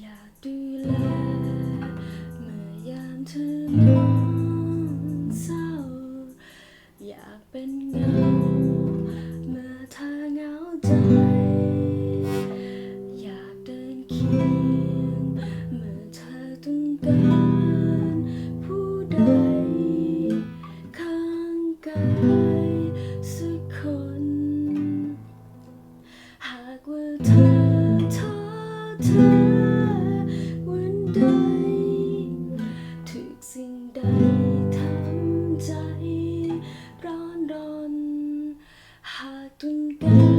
อยากดูแลเมื่อยามเธอเหงา ทำใจร้อนรนหากตุนกัน